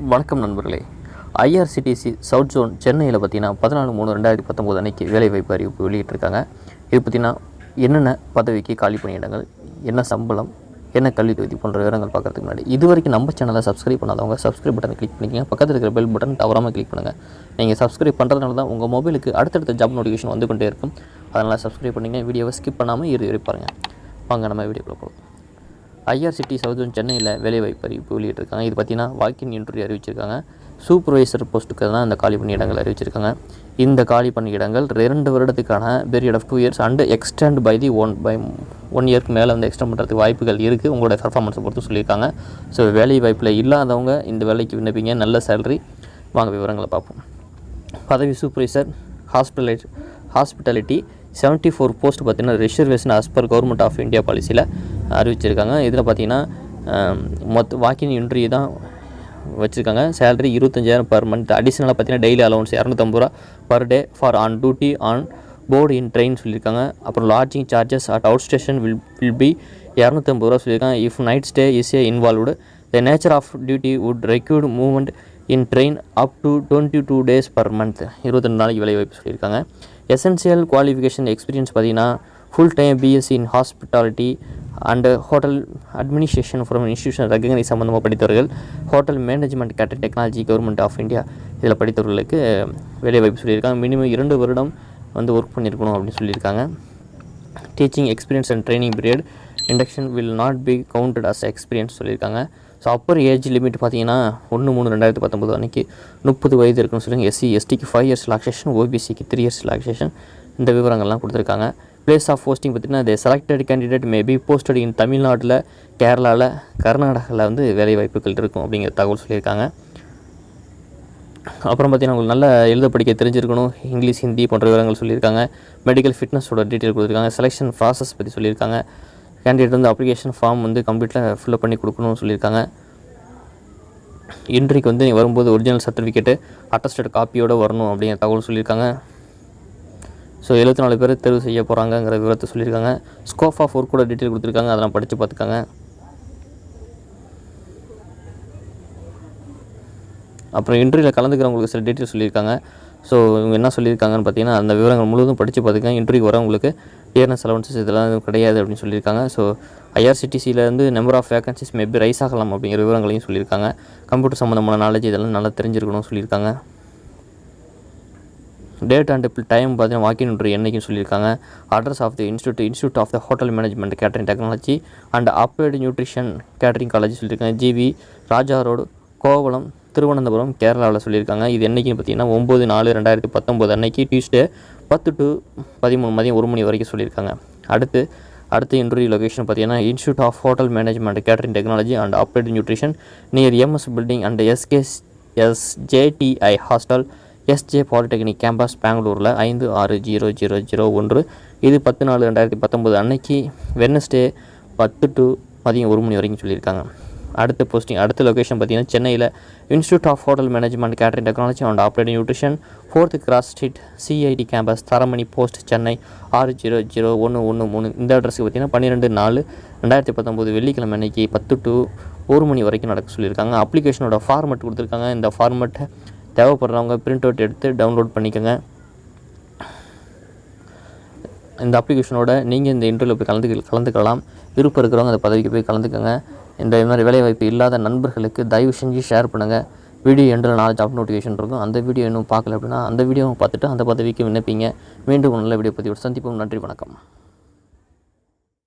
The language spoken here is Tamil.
வணக்கம் நண்பர்களே. ஐஆர்சிடிசி சவுத் ஜோன் சென்னையில் பார்த்தீங்கன்னா பதினாலு மூணு ரெண்டாயிரத்தி பத்தொம்போது அன்றைக்கி வேலைவாய்ப்பு அறிவிப்பு வெளியிட்டிருக்காங்க. இது பார்த்தீங்கன்னா என்னென்ன பதவிக்கு காலி பணியிடங்கள் என்ன சம்பளம் என்ன கல்வி தொகுதி போன்ற விவரங்கள் பார்க்குறதுக்கு முன்னாடி இது வரைக்கும் நம்ம சேனலை சப்ஸ்கிரைப் பண்ணாதவங்க சப்ஸ்கிரைப் பட்டனை கிளிக் பண்ணிக்கங்க. பக்கத்தில் இருக்கிற பெல் பட்டன் தவறாமல் கிளிக் பண்ணுங்கள் நீங்கள் சப்ஸ்கிரைப் பண்ணுறதுனால தான் உங்கள் மொபைலுக்கு அடுத்தடுத்த ஜாப் நோட்டிஃபிகேஷன் வந்து கொண்டே இருக்கும். அதனால் சப்ஸ்கிரைப் பண்ணிங்க வீடியோவை ஸ்கிப் பண்ணாமல் இரு இரு பாருங்கள் வாங்க நம்ம வீடியோக்குள்ளே போகலாம். ஐஆர்சிடி சவுத் சென்னையில் வேலைவாய்ப்பு அறிவிப்பு வெளியிட்டிருக்காங்க. இது பார்த்தீங்கன்னா வாக்கின் இன்டர்வியூ அறிவிச்சிருக்காங்க. சூப்பர்வைசர் போஸ்ட்டுக்கு தான் இந்த காலி பண்ணி இடங்கள் அறிவிச்சிருக்காங்க. இந்த காலி பண்ணி இடங்கள் ரெண்டு வருடத்துக்கான period of two years and extend by the one by one இயர்க்கு மேலே வந்து எக்ஸ்டெண்ட் பண்ணுறதுக்கு வாய்ப்புகள் இருக்குது உங்களோட பர்ஃபார்மன்ஸை பொறுத்து சொல்லியிருக்காங்க. ஸோ வேலை வாய்ப்பில் இல்லாதவங்க இந்த வேலைக்கு விண்ணப்பிங்க. நல்ல சேலரி வாங்க விவரங்களை பார்ப்போம். பதவி supervisor hospitality hospitality seventy four post பார்த்தீங்கன்னா reservation as per government of India பாலிசியில் அறிவிச்சிருக்காங்க. இதில் பார்த்தீங்கன்னா மொத்த வாக்கின் இன்ட்ரியூ தான் வச்சுருக்காங்க. சேலரி இருபத்தஞ்சாயிரம் பர் மந்த் அடிஷ்னலாக பார்த்தீங்கன்னா டெய்லி அலவன்ஸ் இரநூத்தம்பது ரூபா per day for on duty on board in train சொல்லியிருக்காங்க. அப்புறம் lodging charges at out station will will be இரநூத்தம்பது ரூபா சொல்லியிருக்காங்க. If night stay is a involved the nature of duty would required movement in train up to twenty two days per month இருபத்தெண்டு நாளைக்கு வேலை வாய்ப்பு சொல்லியிருக்காங்க. எசென்சியல் குவாலிஃபிகேஷன் எக்ஸ்பீரியன்ஸ் பார்த்தீங்கன்னா full time BSc in hospitality and hotel administration from institution recognise சம்மந்தமாக படித்தவர்கள் hotel management cater technology government of India இதில் படித்தவர்களுக்கு வேலைவாய்ப்பு சொல்லியிருக்காங்க. மினிமம் இரண்டு வருடம் வந்து ஒர்க் பண்ணியிருக்கணும் அப்படின்னு சொல்லியிருக்காங்க. Teaching experience and training period induction will not be counted as experience சொல்லியிருக்காங்க. ஸோ அப்பர் ஏஜ் லிமிட் பார்த்தீங்கன்னா ஒன்று மூணு ரெண்டாயிரத்தி பத்தொம்பது அன்றைக்கி முப்பது வயது இருக்குன்னு சொல்லுங்கள் எஸ்சி எஸ்டிக்கு ஃபைவ் இயர்ஸ் ரிலாக்ஸேஷன் ஓபிசிக்கு த்ரீ இயர்ஸ் ரிலாக்ஸேஷன் இந்த விவரங்கள்லாம் கொடுத்துருக்காங்க. பிளேஸ் ஆஃப் போஸ்டிங் பார்த்தீங்கன்னா the selected candidate may be posted in தமிழ்நாட்டில் கேரளாவில் கர்நாடகாவில் வந்து வேலை வாய்ப்புகள் இருக்கும் அப்படிங்கிற தகவல் சொல்லியிருக்காங்க. அப்புறம் பார்த்தீங்கன்னா உங்களுக்கு நல்லா எழுத படிக்க தெரிஞ்சிருக்கணும். இங்கிலீஷ் ஹிந்தி போன்ற விவரங்கள் சொல்லியிருக்காங்க. மெடிக்கல் ஃபிட்னஸோட டீட்டெயில் கொடுத்துருக்காங்க. செலெக்ஷன் ப்ராசஸ் பற்றி சொல்லியிருக்காங்க. கேண்டிடேட் வந்து அப்ளிகேஷன் ஃபார்ம் வந்து கம்ப்ளீட்டாக ஃபில்அப் பண்ணி கொடுக்கணும்னு சொல்லியிருக்காங்க. இன்றைக்கு வந்து வரும்போது ஒரிஜினல் சர்டிஃபிகேட்டு அட்டஸ்டட் காப்பியோடு வரணும் அப்படிங்கிற தகவல் சொல்லியிருக்காங்க. ஸோ எழுபத்தி நாலு பேர் தேர்வு செய்ய போகிறாங்கங்கிற விவரத்தை சொல்லியிருக்காங்க. ஸ்கோப் ஆஃப் ஒர்க்கோட டீட்டெயில் கொடுத்துருக்காங்க. அதெல்லாம் படித்து பார்த்துக்காங்க. அப்புறம் இன்டர்வியூவில் கலந்துக்கிறவங்களுக்கு சில டீட்டெயில் சொல்லியிருக்காங்க. ஸோ இவங்க என்ன சொல்லியிருக்காங்கன்னு பார்த்தீங்கன்னா அந்த விவரங்கள் முழுவதும் படித்து பார்த்துக்கங்க. இன்டர்வியூ வரவங்களுக்கு டியர்னஸ் அலவன்சஸ் இதெல்லாம் எதுவும் கிடையாது அப்படின்னு சொல்லியிருக்காங்க. So ஐஆர்சிடிசியிலேருந்து number of vacancies maybe rise ஆகலாம் அப்படிங்கிற விவரங்களையும் சொல்லியிருக்காங்க. கம்ப்யூட்டர் சம்மந்தமான நாலேஜ் இதெல்லாம் நல்லா தெரிஞ்சிருக்கணும்னு சொல்லியிருக்காங்க. டேட் அண்ட் டைம் பார்த்தீங்கன்னா வாக்கின் இன்டர்வியூ என்றைக்கும் சொல்லியிருக்காங்க. Address of the institute institute of the hotel management catering technology and applied nutrition catering college சொல்லியிருக்காங்க. ஜிவி ராஜா ரோடு கோவளம் திருவனந்தபுரம் கேரளாவில் சொல்லியிருக்காங்க. இது என்றைக்குன்னு பார்த்தீங்கன்னா ஒம்பது நாலு ரெண்டாயிரத்தி பத்தொம்போது அன்னைக்கு டியூஸ்டே பத்து டு பதிமூணு மதியம் ஒரு மணி வரைக்கும் சொல்லியிருக்காங்க. அடுத்து அடுத்த இன்டர்வியூ லொகேஷன் பார்த்தீங்கன்னா institute of hotel management catering technology and applied nutrition near MS building and SK SJTI hostel SJ polytechnic campus பெங்களூரில் ஐந்து ஆறு ஜீரோ ஜீரோ ஜீரோ ஒன்று. இது பத்து நாலு ரெண்டாயிரத்தி பத்தொம்போது அன்னைக்கு வெட்னஸ்டே பத்து டு மதியம் ஒரு மணி வரைக்கும் சொல்லியிருக்காங்க. அடுத்த போஸ்டிங் அடுத்த லொகேஷன் பார்த்தீங்கன்னா சென்னையில் institute of hotel management catering technology and operating nutrition fourth cross street CIT campus Taramani post Chennai ஆறு ஜீரோ ஜீரோ ஒன்று ஒன்று மூணு. இந்த அட்ரஸுக்கு பார்த்தீங்கன்னா பன்னிரெண்டு நாலு ரெண்டாயிரத்தி பத்தொம்போது வெள்ளிக்கிழமை அன்னைக்கு பத்து டு ஒரு மணி வரைக்கும் நடக்க சொல்லியிருக்காங்க. அப்ளிகேஷனோட ஃபார்மெட் கொடுத்துருக்காங்க. இந்த ஃபார்மெட்டை தேவைப்படுறவங்க பிரிண்ட் அவுட் எடுத்து டவுன்லோட் பண்ணிக்கோங்க. இந்த அப்ளிகேஷனோட நீங்கள் இந்த இன்டர்வியூவில் போய் கலந்து கலந்துக்கலாம். விருப்பம் இருக்கிறவங்க அந்த பதவிக்கு போய் கலந்துக்கோங்க. இந்த மாதிரி வேலைவாய்ப்பு இல்லாத நண்பர்களுக்கு தயவு செஞ்சு ஷேர் பண்ணுங்கள் வீடியோ எண்டில் நாலு ஜாப் நோட்டிஃபிகேஷன் இருக்கும். அந்த வீடியோ இன்னும் பார்க்கல அப்படின்னா அந்த வீடியோவை பார்த்துட்டு அந்த பதவிக்கு விண்ணப்பிங்க. மீண்டும் நல்ல வீடியோ பற்றி சந்திப்போம். நன்றி வணக்கம்.